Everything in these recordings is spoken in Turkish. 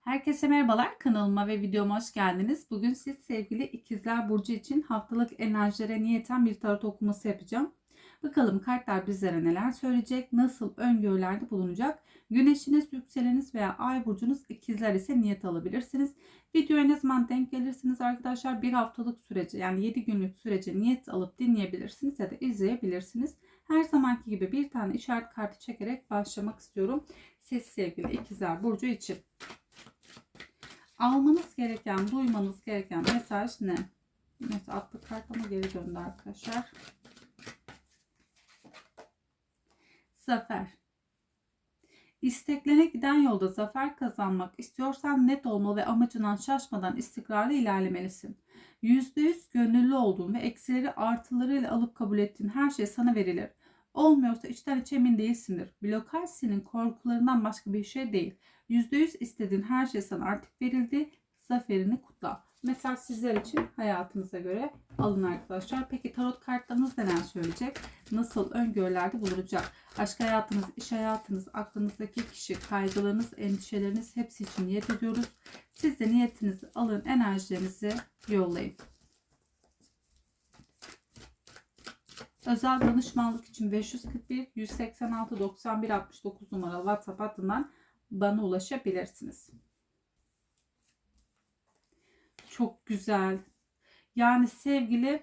Herkese merhabalar kanalıma ve videoma hoş geldiniz. Bugün siz sevgili ikizler burcu için haftalık enerjilere niyeten bir tarot okuması yapacağım. Bakalım kartlar bizlere neler söyleyecek, nasıl öngörülerde bulunacak. Güneşiniz, yükseleniniz veya ay burcunuz ikizler ise niyet alabilirsiniz. Videoya ne zaman denk gelirsiniz arkadaşlar bir haftalık sürece yani 7 günlük sürece niyet alıp dinleyebilirsiniz ya da izleyebilirsiniz. Her zamanki gibi bir tane işaret kartı çekerek başlamak istiyorum. Siz sevgili ikizler burcu için. Almanız gereken, duymanız gereken mesaj ne? Neyse atlı kart ama geri döndü arkadaşlar. Zafer. İsteklerine giden yolda zafer kazanmak istiyorsan net olmalı ve amacından şaşmadan istikrarlı ilerlemelisin. %100 gönüllü olduğun ve eksileri artılarıyla alıp kabul ettiğin her şey sana verilir. Olmuyorsa içten içe emin değilsindir. Blokaj senin korkularından başka bir şey değil. %100 istediğin her şey sana artık verildi. Zaferini kutla. Mesaj sizler için hayatınıza göre alın arkadaşlar. Peki tarot kartlarınız neler söyleyecek? Nasıl öngörülerde bulunacak? Aşk hayatınız, iş hayatınız, aklınızdaki kişi, kaygılarınız, endişeleriniz hepsi için niyet ediyoruz. Siz de niyetinizi alın, enerjilerinizi yollayın. Özel danışmanlık için 541 186 91 69 numaralı WhatsApp hattından bana ulaşabilirsiniz. Çok güzel. Yani sevgili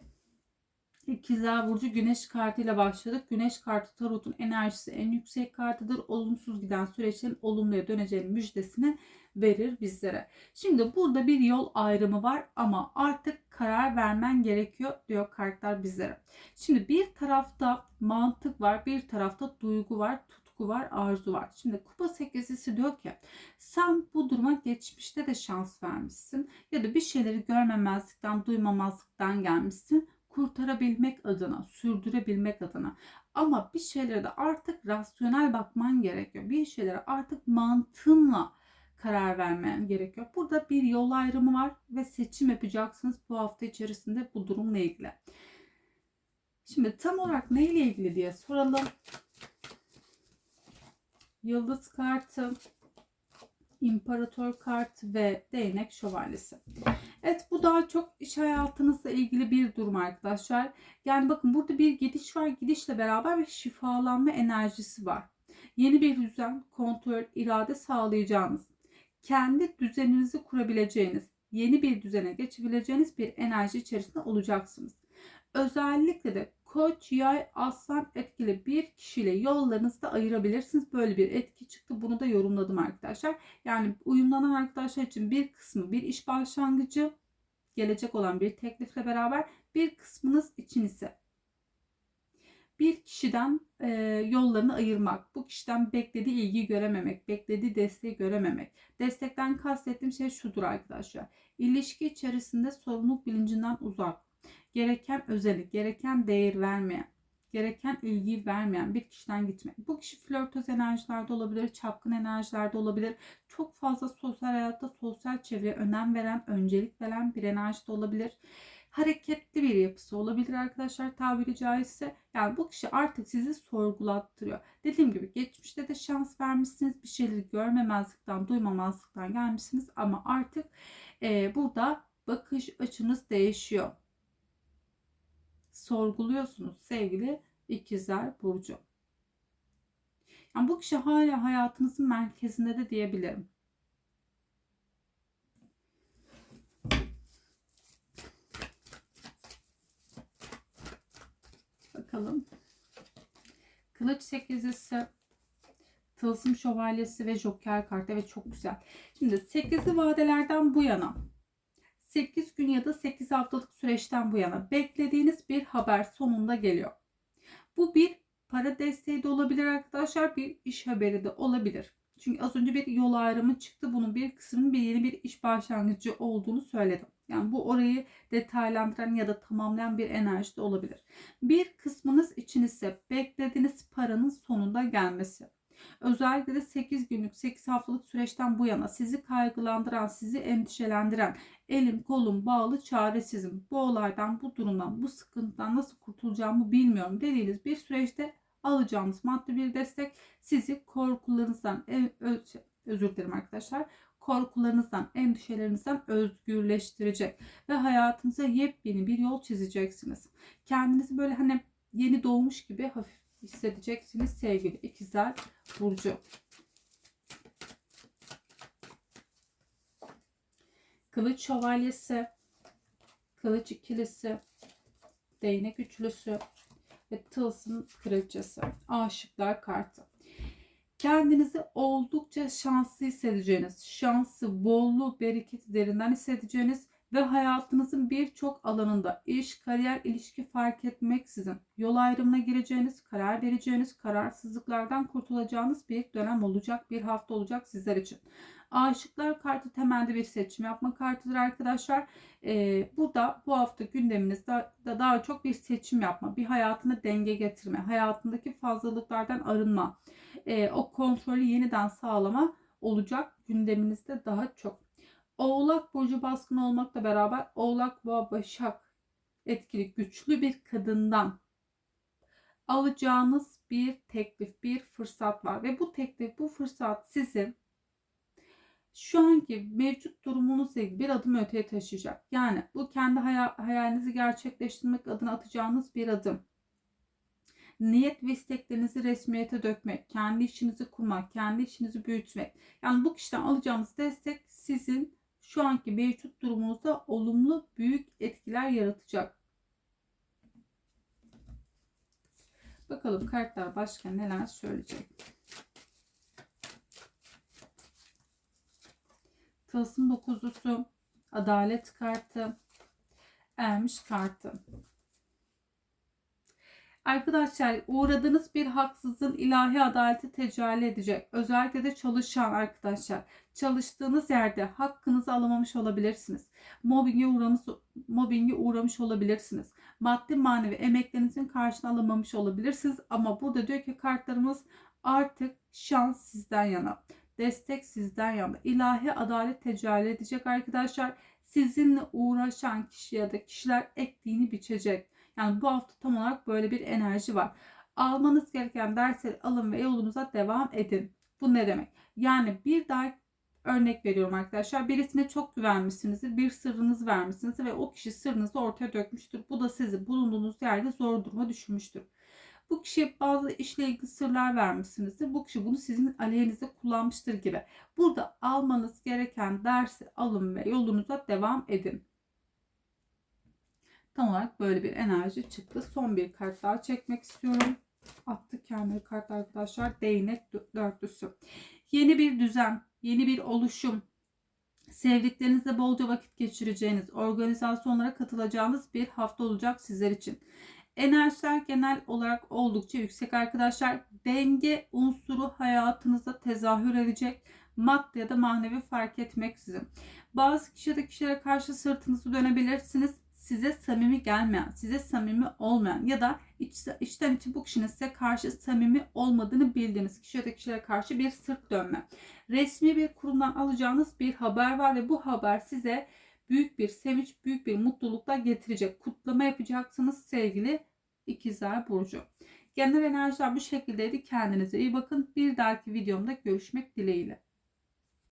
İkizler Burcu Güneş kartıyla başladık. Güneş kartı tarotun enerjisi en yüksek kartıdır. Olumsuz giden süreçlerin olumluya döneceğinin müjdesini verir bizlere. Şimdi burada bir yol ayrımı var ama artık karar vermen gerekiyor diyor kartlar bizlere. Şimdi bir tarafta mantık var, bir tarafta duygu var, tutku var, arzu var. Şimdi kupa sekizisi diyor ki sen bu duruma geçmişte de şans vermişsin ya da bir şeyleri görmemezlikten, duymamazlıktan gelmişsin kurtarabilmek adına, sürdürebilmek adına. Ama bir şeylere de artık rasyonel bakman gerekiyor. Bir şeylere artık mantığınla karar vermen gerekiyor. Burada bir yol ayrımı var ve seçim yapacaksınız bu hafta içerisinde bu durumla ilgili. Şimdi tam olarak neyle ilgili diye soralım. Yıldız kartı, İmparator kartı ve değnek şövalyesi. Evet bu daha çok iş hayatınızla ilgili bir durum arkadaşlar. Yani bakın burada bir gidiş var. Gidişle beraber bir şifalanma enerjisi var. Yeni bir düzen, kontrol, irade sağlayacağınız, kendi düzeninizi kurabileceğiniz, yeni bir düzene geçebileceğiniz bir enerji içerisinde olacaksınız. Özellikle de koç, yay, aslan etkili bir kişiyle yollarınızı ayırabilirsiniz. Böyle bir etki çıktı. Bunu da yorumladım arkadaşlar. Yani uyumlanan arkadaşlar için bir kısmı bir iş başlangıcı gelecek olan bir teklifle beraber bir kısmınız için ise bir kişiden e, yollarını ayırmak, bu kişiden beklediği ilgi görememek, beklediği desteği görememek. Destekten kastettiğim şey şudur arkadaşlar. İlişki içerisinde sorumluluk bilincinden uzak, gereken özellik, gereken değer vermeyen, gereken ilgiyi vermeyen bir kişiden gitmek. Bu kişi flörtöz enerjilerde olabilir, çapkın enerjilerde olabilir. Çok fazla sosyal hayatta, sosyal çevreye önem veren, öncelik veren bir enerji de olabilir. Hareketli bir yapısı olabilir arkadaşlar tabiri caizse. Yani bu kişi artık sizi sorgulattırıyor. Dediğim gibi geçmişte de şans vermişsiniz. Bir şeyleri görmemezlikten, duymamazlıktan gelmişsiniz. Ama artık e, burada bakış açınız değişiyor sorguluyorsunuz sevgili ikizler burcu. Yani bu kişi hala hayatınızın merkezinde de diyebilirim. Bakalım. Kılıç sekizisi, tılsım şövalyesi ve joker kartı. Evet çok güzel. Şimdi sekizli vadelerden bu yana 8 gün ya da 8 haftalık süreçten bu yana beklediğiniz bir haber sonunda geliyor. Bu bir para desteği de olabilir arkadaşlar. Bir iş haberi de olabilir. Çünkü az önce bir yol ayrımı çıktı. Bunun bir kısmının bir yeni bir iş başlangıcı olduğunu söyledim. Yani bu orayı detaylandıran ya da tamamlayan bir enerji de olabilir. Bir kısmınız için ise beklediğiniz paranın sonunda gelmesi. Özellikle de 8 günlük 8 haftalık süreçten bu yana sizi kaygılandıran, sizi endişelendiren, elim kolum bağlı çaresizim. Bu olaydan, bu durumdan, bu sıkıntıdan nasıl kurtulacağımı bilmiyorum dediğiniz bir süreçte alacağınız maddi bir destek sizi korkularınızdan, özür dilerim arkadaşlar. Korkularınızdan, endişelerinizden özgürleştirecek ve hayatınıza yepyeni bir yol çizeceksiniz. Kendinizi böyle hani yeni doğmuş gibi hafif hissedeceksiniz sevgili ikizler burcu. Kılıç şövalyesi, kılıç ikilisi, değnek üçlüsü ve tılsım kraliçesi. Aşıklar kartı. Kendinizi oldukça şanslı hissedeceğiniz, şansı, bolluğu, bereketi derinden hissedeceğiniz ve hayatınızın birçok alanında iş, kariyer, ilişki fark etmeksizin yol ayrımına gireceğiniz, karar vereceğiniz, kararsızlıklardan kurtulacağınız bir dönem olacak, bir hafta olacak sizler için. Aşıklar kartı temelde bir seçim yapma kartıdır arkadaşlar. Ee, burada bu hafta gündeminizde da daha çok bir seçim yapma, bir hayatını denge getirme, hayatındaki fazlalıklardan arınma, e, o kontrolü yeniden sağlama olacak gündeminizde daha çok. Oğlak burcu baskın olmakla beraber Oğlak Boğa Başak etkili güçlü bir kadından alacağınız bir teklif, bir fırsat var ve bu teklif, bu fırsat sizi şu anki mevcut durumunuzla bir adım öteye taşıyacak. Yani bu kendi hayalinizi gerçekleştirmek adına atacağınız bir adım. Niyet ve isteklerinizi resmiyete dökmek, kendi işinizi kurmak, kendi işinizi büyütmek. Yani bu kişiden alacağınız destek sizin şu anki mevcut durumunuzda olumlu büyük etkiler yaratacak. Bakalım kartlar başka neler söyleyecek. Tılsım dokuzlusu, adalet kartı, ermiş kartı. Arkadaşlar uğradığınız bir haksızlığın ilahi adaleti tecelli edecek. Özellikle de çalışan arkadaşlar. Çalıştığınız yerde hakkınızı alamamış olabilirsiniz. Mobbinge uğramış, mobbinge uğramış olabilirsiniz. Maddi manevi emeklerinizin karşına alamamış olabilirsiniz. Ama burada diyor ki kartlarımız artık şans sizden yana. Destek sizden yana. İlahi adalet tecelli edecek arkadaşlar. Sizinle uğraşan kişi ya da kişiler ektiğini biçecek yani bu hafta tam olarak böyle bir enerji var. Almanız gereken dersleri alın ve yolunuza devam edin. Bu ne demek? Yani bir daha örnek veriyorum arkadaşlar. Birisine çok güvenmişsinizdir. Bir sırrınızı vermişsinizdir ve o kişi sırrınızı ortaya dökmüştür. Bu da sizi bulunduğunuz yerde zor duruma düşürmüştür. Bu kişiye bazı işle ilgili sırlar vermişsinizdir. Bu kişi bunu sizin aleyhinizde kullanmıştır gibi. Burada almanız gereken dersi alın ve yolunuza devam edin. Tam olarak böyle bir enerji çıktı. Son bir kart daha çekmek istiyorum. Attık kendini kart arkadaşlar. Değnek dörtlüsü. Yeni bir düzen, yeni bir oluşum, sevdiklerinizle bolca vakit geçireceğiniz, organizasyonlara katılacağınız bir hafta olacak sizler için. Enerjiler genel olarak oldukça yüksek arkadaşlar. Denge unsuru hayatınızda tezahür edecek. Maddi ya da manevi fark etmeksizin. Bazı kişi kişilere karşı sırtınızı dönebilirsiniz size samimi gelmeyen, size samimi olmayan ya da iç, içten içe bu kişinin size karşı samimi olmadığını bildiğiniz kişi ya kişilere karşı bir sırt dönme. Resmi bir kurumdan alacağınız bir haber var ve bu haber size büyük bir sevinç, büyük bir mutlulukla getirecek. Kutlama yapacaksınız sevgili ikizler burcu. Genel enerjiler bu şekildeydi. Kendinize iyi bakın. Bir dahaki videomda görüşmek dileğiyle.